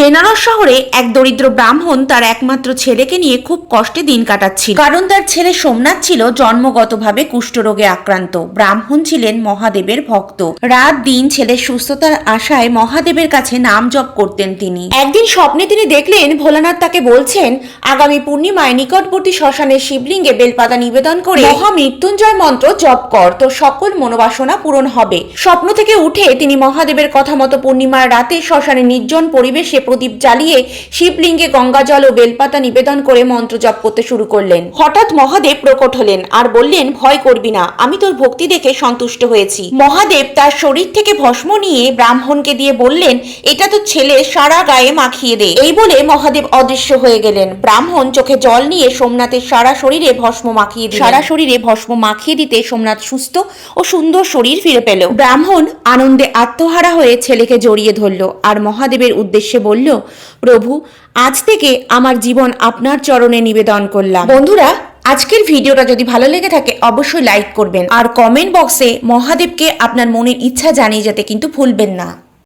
বেনারস শহরে এক দরিদ্র ব্রাহ্মণ তার একমাত্র ছেলেকে নিয়ে খুব কষ্টে দিন কাটাচ্ছিল। কারণ তার ছেলে সোমনাথ ছিল জন্মগতভাবে কুষ্ঠরোগে আক্রান্ত। ব্রাহ্মণ ছিলেন মহাদেবের ভক্ত। রাত দিন ছেলের সুস্থতার আশায় মহাদেবের কাছে নাম জপ করতেন তিনি। একদিন স্বপ্নে তিনি দেখলেন ভোলানাথ তাকে বলছেন, আগামী পূর্ণিমায় নিকটবর্তী শ্মশানের শিবলিঙ্গে বেলপাতা নিবেদন করে মহা মৃত্যুঞ্জয় মন্ত্র জপ কর। তো সকল মনোবাসনা পূরণ হবে। স্বপ্ন থেকে উঠে তিনি মহাদেবের কথা মতো পূর্ণিমার রাতে শ্মশানে নির্জন পরিবেশে প্রদীপ জ্বালিয়ে শিবলিঙ্গে গঙ্গাজল ও বেলপাতা নিবেদন করে মন্ত্র জপ করতে শুরু করলেন। হঠাৎ মহাদেব প্রকট হলেন আর বললেন, ভয় করবি না, আমি তোর ভক্তি দেখে সন্তুষ্ট হয়েছি। মহাদেব তার শরীর থেকে ভস্ম নিয়ে ব্রাহ্মণকে দিয়ে বললেন, এটা তো ছেলে সারা গায়ে মাখিয়ে দে। এই বলে মহাদেব অদৃশ্য হয়ে গেলেন। ব্রাহ্মণ চোখে জল নিয়ে সোমনাথের সারা শরীরে ভস্ম মাখিয়ে দিলেন। সারা শরীরে ভস্ম মাখিয়ে দিতে সোমনাথ সুস্থ ও সুন্দর শরীর ফিরে পেল। ব্রাহ্মণ আনন্দে আত্মহারা হয়ে ছেলেকে জড়িয়ে ধরল আর মহাদেবের উদ্দেশ্যে বলল, প্রভু, আজ থেকে আমার জীবন আপনার চরণে নিবেদন করলাম। বন্ধুরা, আজকের ভিডিওটা যদি ভালো লেগে থাকে, অবশ্যই লাইক করবেন। আর কমেন্ট বক্সে মহাদেবকে আপনার মনের ইচ্ছা জানিয়ে যেতে কিন্তু ভুলবেন না।